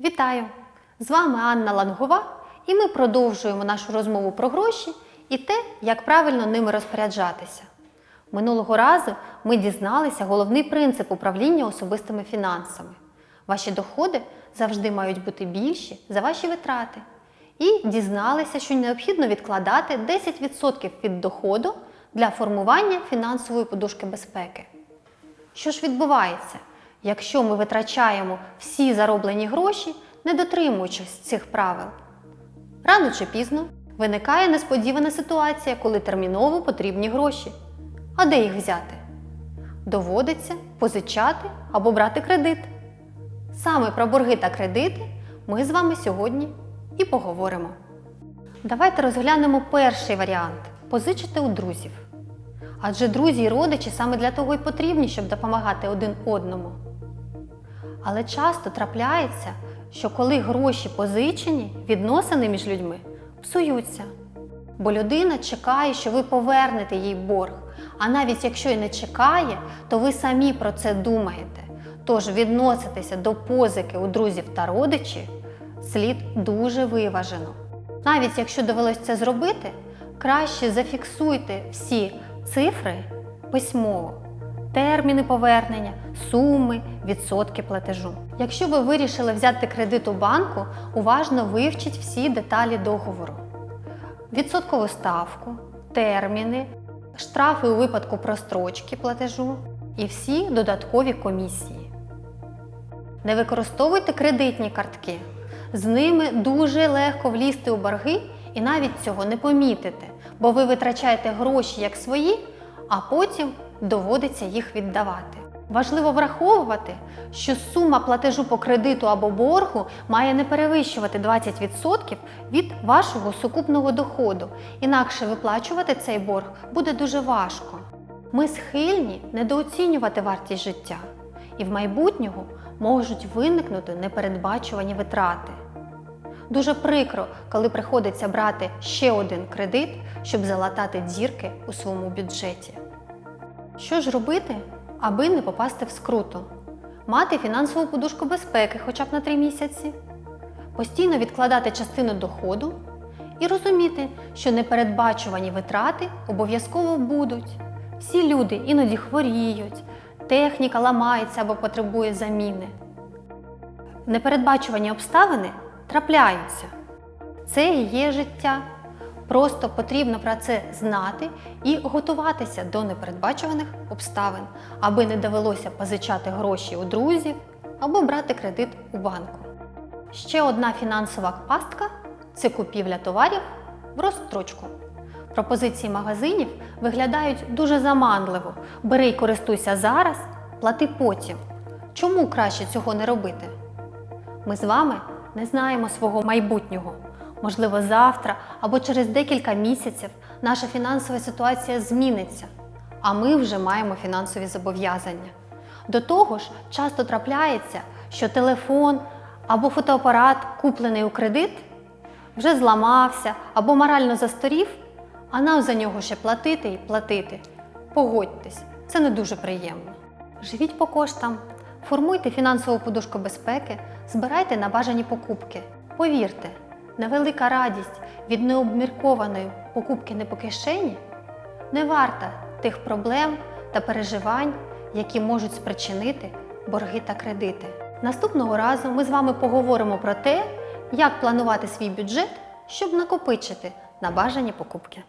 Вітаю! З вами Анна Лангова, і ми продовжуємо нашу розмову про гроші і те, як правильно ними розпоряджатися. Минулого разу ми дізналися головний принцип управління особистими фінансами. Ваші доходи завжди мають бути більші за ваші витрати. І дізналися, що необхідно відкладати 10% від доходу для формування фінансової подушки безпеки. Що ж відбувається, якщо ми витрачаємо всі зароблені гроші, не дотримуючись цих правил? Рано чи пізно виникає несподівана ситуація, коли терміново потрібні гроші. А де їх взяти? Доводиться позичати або брати кредит. Саме про борги та кредити ми з вами сьогодні і поговоримо. Давайте розглянемо перший варіант позичити у друзів. Адже друзі і родичі саме для того й потрібні, щоб допомагати один одному. Але часто трапляється, що коли гроші позичені, відносини між людьми псуються. Бо людина чекає, що ви повернете їй борг. А навіть якщо й не чекає, то ви самі про це думаєте. Тож відноситися до позики у друзів та родичів слід дуже виважено. Навіть якщо довелось це зробити, краще зафіксуйте всі цифри письмово, терміни повернення, суми, відсотки платежу. Якщо ви вирішили взяти кредит у банку, уважно вивчіть всі деталі договору: відсоткову ставку, терміни, штрафи у випадку прострочки платежу і всі додаткові комісії. Не використовуйте кредитні картки. З ними дуже легко влізти у борги і навіть цього не помітите, бо ви витрачаєте гроші як свої, а потім доводиться їх віддавати. Важливо враховувати, що сума платежу по кредиту або боргу має не перевищувати 20% від вашого сукупного доходу, інакше виплачувати цей борг буде дуже важко. Ми схильні недооцінювати вартість життя, і в майбутнього можуть виникнути непередбачувані витрати. Дуже прикро, коли приходиться брати ще один кредит, щоб залатати дірки у своєму бюджеті. Що ж робити, аби не попасти в скруту? Мати фінансову подушку безпеки хоча б на 3 місяці, постійно відкладати частину доходу і розуміти, що непередбачувані витрати обов'язково будуть. Всі люди іноді хворіють, техніка ламається або потребує заміни. Непередбачувані обставини трапляються. Це і є життя. Просто потрібно про це знати і готуватися до непередбачуваних обставин, аби не довелося позичати гроші у друзів або брати кредит у банку. Ще одна фінансова пастка це купівля товарів в розстрочку. Пропозиції магазинів виглядають дуже заманливо. Бери й користуйся зараз, плати потім. Чому краще цього не робити? Ми з вами не знаємо свого майбутнього. Можливо, завтра або через декілька місяців наша фінансова ситуація зміниться, а ми вже маємо фінансові зобов'язання. До того ж, часто трапляється, що телефон або фотоапарат, куплений у кредит, вже зламався або морально застарів, а нам за нього ще платити і платити. Погодьтесь, це не дуже приємно. Живіть по коштам, формуйте фінансову подушку безпеки, збирайте на бажані покупки. Повірте, невелика радість від необміркованої покупки не по кишені не варта тих проблем та переживань, які можуть спричинити борги та кредити. Наступного разу ми з вами поговоримо про те, як планувати свій бюджет, щоб накопичити на бажані покупки.